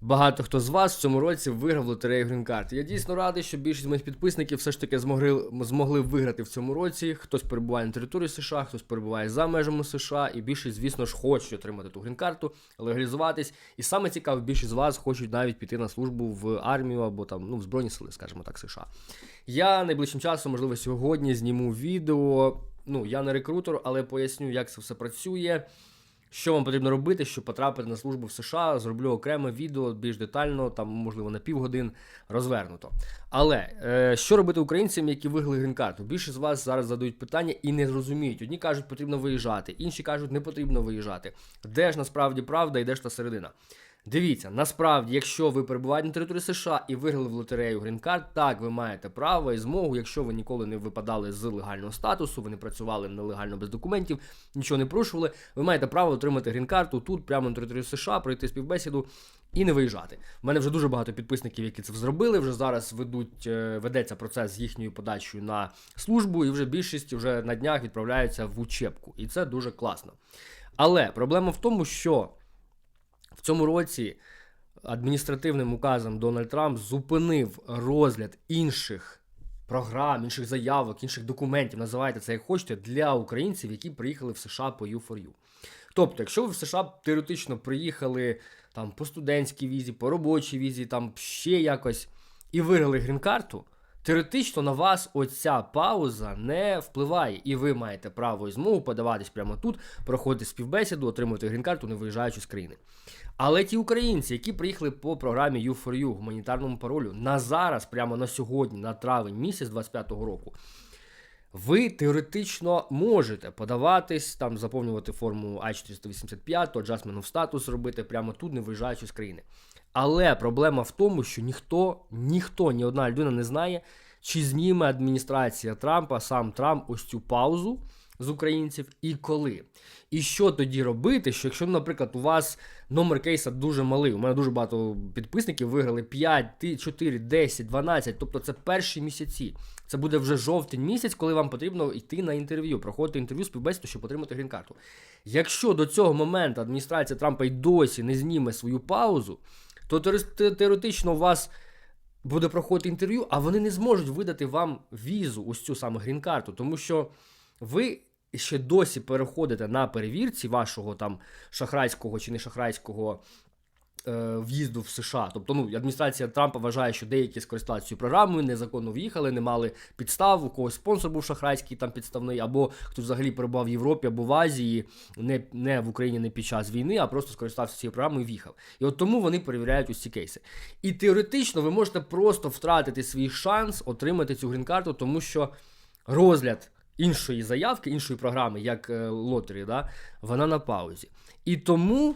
Багато хто з вас в цьому році виграв лотерею грін-карт. Я дійсно радий, що більшість моїх підписників все ж таки змогли, змогли виграти в цьому році. Хтось перебуває на території США, хтось перебуває за межами США, і більшість, звісно ж, хочуть отримати ту грін-карту, легалізуватись. І саме цікаве, більшість з вас хочуть навіть піти на службу в армію або там ну в збройні сили, скажімо так, США. Я найближчим часом, можливо, сьогодні зніму відео. Ну, я не рекрутер, але поясню, як це все працює. Що вам потрібно робити, щоб потрапити на службу в США? Зроблю окреме відео більш детально, там, можливо, на півгодин розвернуто. Але е, що робити українцям, які вигли грін-карту? Більше з вас зараз задають питання і не зрозуміють. Одні кажуть, потрібно виїжджати, інші кажуть, не потрібно виїжджати. Де ж насправді правда і де ж та середина? Дивіться, насправді, якщо ви перебуваєте на території США і виграли в лотерею грін-карт, так ви маєте право і змогу, якщо ви ніколи не випадали з легального статусу, ви не працювали нелегально без документів, нічого не порушували, ви маєте право отримати грін-карту тут, прямо на території США, пройти співбесіду і не виїжджати. У мене вже дуже багато підписників, які це зробили. Вже зараз ведуть, е, ведеться процес з їхньою подачею на службу, і вже більшість вже на днях відправляються в учебку. І це дуже класно. Але проблема в тому, що в цьому році адміністративним указом Дональд Трамп зупинив розгляд інших програм, інших заявок, інших документів, називайте це як хочете, для українців, які приїхали в США по U4U. Тобто, якщо ви в США теоретично приїхали там по студентській візі, по робочій візі, там ще якось і виграли грін-карту, теоретично на вас оця пауза не впливає, і ви маєте право і змогу подаватись прямо тут, проходити співбесіду, отримувати грін-карту, не виїжджаючи з країни. Але ті українці, які приїхали по програмі U4U, гуманітарному паролю, на зараз, прямо на сьогодні, на травень місяць 25-го року, ви теоретично можете подаватись, там заповнювати форму I-485, adjustment of статус робити прямо тут, не виїжджаючи з країни. Але проблема в тому, що ніхто, ніхто, ні одна людина не знає, чи зніме адміністрація Трампа, сам Трамп, ось цю паузу з українців і коли. І що тоді робити, що якщо, наприклад, у вас номер кейса дуже малий, у мене дуже багато підписників виграли 5, 4, 10, 12, тобто це перші місяці. Це буде вже жовтень місяць, коли вам потрібно йти на інтерв'ю, проходити інтерв'ю співбесіду, щоб отримати грін-карту. Якщо до цього моменту адміністрація Трампа й досі не зніме свою паузу, то теоретично у вас буде проходити інтерв'ю, а вони не зможуть видати вам візу, ось цю саме грін-карту, тому що ви ще досі переходите на перевірці вашого там шахрайського чи не шахрайського. Е, В'їзду в США, тобто ну адміністрація Трампа вважає, що деякі скористалися цією програмою, незаконно в'їхали, не мали підстав, у когось спонсор був шахрайський там підставний, або хто взагалі перебував в Європі або в Азії, не, не в Україні не під час війни, а просто скористався цією програмою і в'їхав. І от тому вони перевіряють ус ці кейси. І теоретично ви можете просто втратити свій шанс отримати цю грін-карту, тому що розгляд іншої заявки, іншої програми, як е, лотерії, да, вона на паузі. І тому.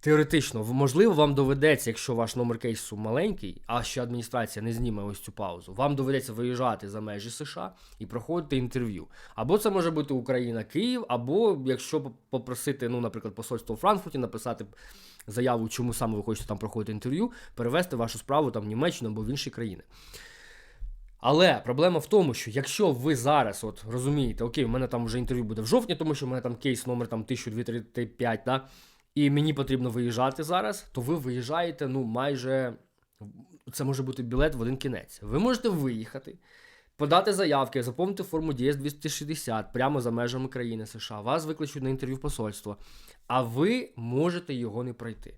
Теоретично, можливо, вам доведеться, якщо ваш номер кейсу маленький, а ще адміністрація не зніме ось цю паузу, вам доведеться виїжджати за межі США і проходити інтерв'ю. Або це може бути Україна, Київ, або якщо попросити, ну, наприклад, посольство у Франкфурті, написати заяву, чому саме ви хочете там проходити інтерв'ю, перевести вашу справу там в Німеччину або в інші країни. Але проблема в тому, що якщо ви зараз от розумієте, окей, у мене там вже інтерв'ю буде в жовтні, тому що в мене там кейс номер там 1235, да, і мені потрібно виїжджати зараз, то ви виїжджаєте, ну, майже це може бути білет в один кінець. Ви можете виїхати, подати заявки, заповнити форму ds 260 прямо за межами країни США. Вас викличуть на інтерв'ю в посольство, а ви можете його не пройти.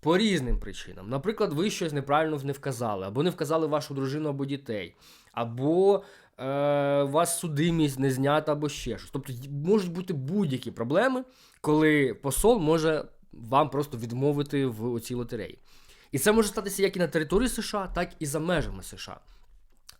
По різним причинам. Наприклад, ви щось неправильно не вказали, або не вказали вашу дружину або дітей, або е, вас судимість не знята, або ще щось. Тобто можуть бути будь-які проблеми, коли посол може вам просто відмовити в цій лотереї. І це може статися як і на території США, так і за межами США.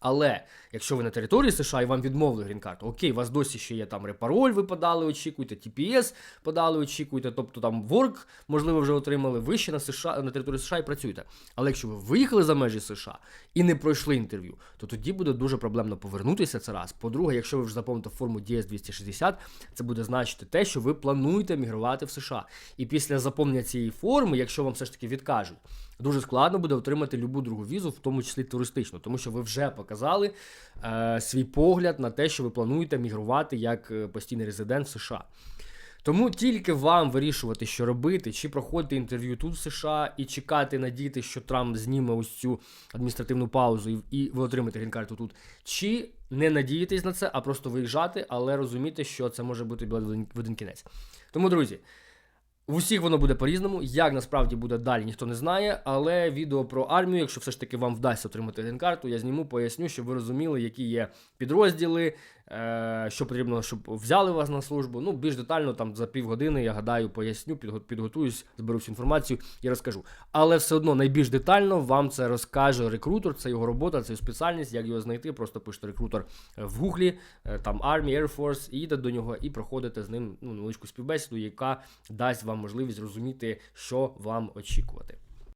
Але якщо ви на території США і вам відмовили грін-карту, окей, у вас досі ще є там репароль, ви подали, очікуєте, TPS подали, очікуєте, тобто там ворк, можливо, вже отримали, ви ще на США на території США і працюєте. Але якщо ви виїхали за межі США і не пройшли інтерв'ю, то тоді буде дуже проблемно повернутися це раз. По-друге, якщо ви вже заповните форму DS 260, це буде значити те, що ви плануєте мігрувати в США. І після заповнення цієї форми, якщо вам все ж таки відкажуть, дуже складно буде отримати любу другу візу, в тому числі туристичну, тому що ви вже показали е, свій погляд на те, що ви плануєте мігрувати як е, постійний резидент США. Тому тільки вам вирішувати, що робити, чи проходити інтерв'ю тут в США і чекати, надіяти, що Трамп зніме ось цю адміністративну паузу і, ви отримаєте грін-карту тут, чи не надіятись на це, а просто виїжджати, але розуміти, що це може бути в один кінець. Тому, друзі. В усіх воно буде по-різному. Як насправді буде далі, ніхто не знає. Але відео про армію, якщо все ж таки вам вдасться отримати грін-карту, я зніму, поясню, щоб ви розуміли, які є підрозділи, що потрібно, щоб взяли вас на службу. Ну, більш детально, там за півгодини, я гадаю, поясню, підготуюсь, зберу всю інформацію і розкажу. Але все одно найбільш детально вам це розкаже рекрутер, це його робота, це його спеціальність. Як його знайти, просто пишете рекрутер е, в гуглі, е, там Army, Air Force, і йдете до нього і проходите з ним ну, невеличку співбесіду, яка дасть вам можливість зрозуміти, що вам очікувати.